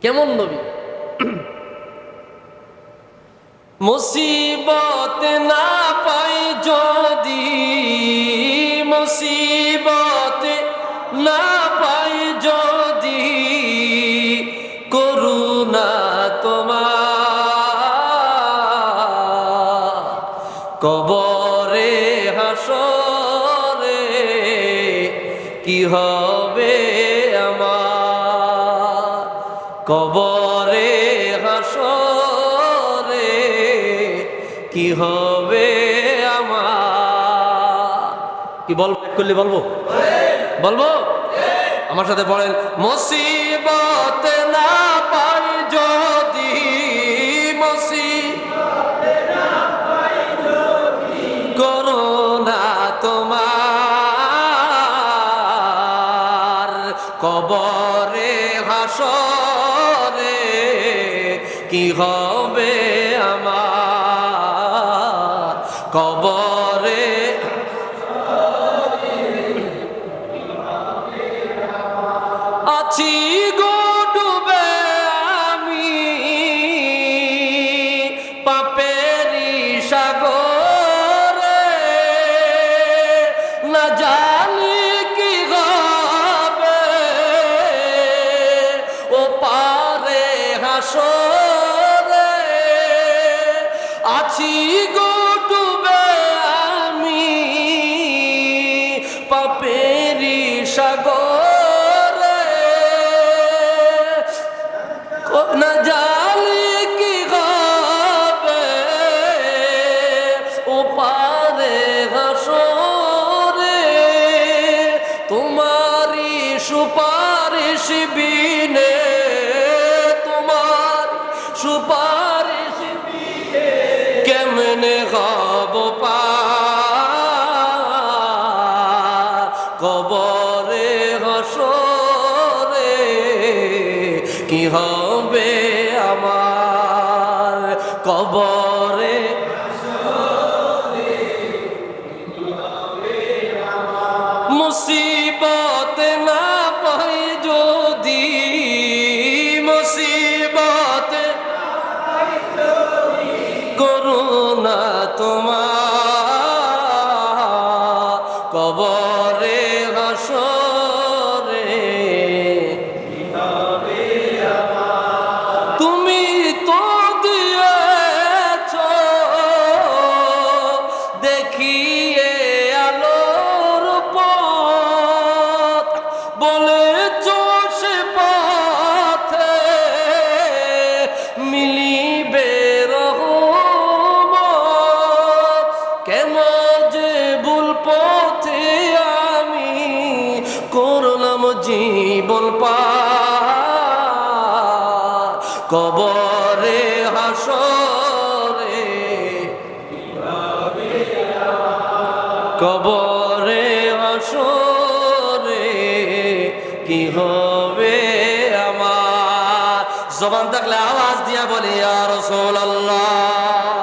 কেমন নবী? মুসিবত না পাই যদি, মুসিবত না পাই যদি, করুণা তোমার কবরে হাসরে, কি হবে কবরে, হাসরে, কি হবে আমার? কি বল করলে বলব? বলব? আমার সাথে বলেন মুসিবত না পাই যদি মুসিবত করোনা তোমার কবরে হাসরে কি হবে আমার কবরে? আছি গো ডুবে আমি পাপেরি সাগরে। না জানি কি হবে, ও পারে আছি গো ডুবে আমি। পাপেরি সাগরে। না জানি কি হবে। ও পারে হাসরে। তোমারি সুপারিশ বিনে তোমার সুপারিশ বিনে কেমনে হব কবরে হসরে কি হবে আমার? কবরে জীবন পা, কবরে হাসরে। কবরে হাসরে, কি হবে আমার? জবান থাকলে আওয়াজ দিয়া বলি আর সোল আল্লাহ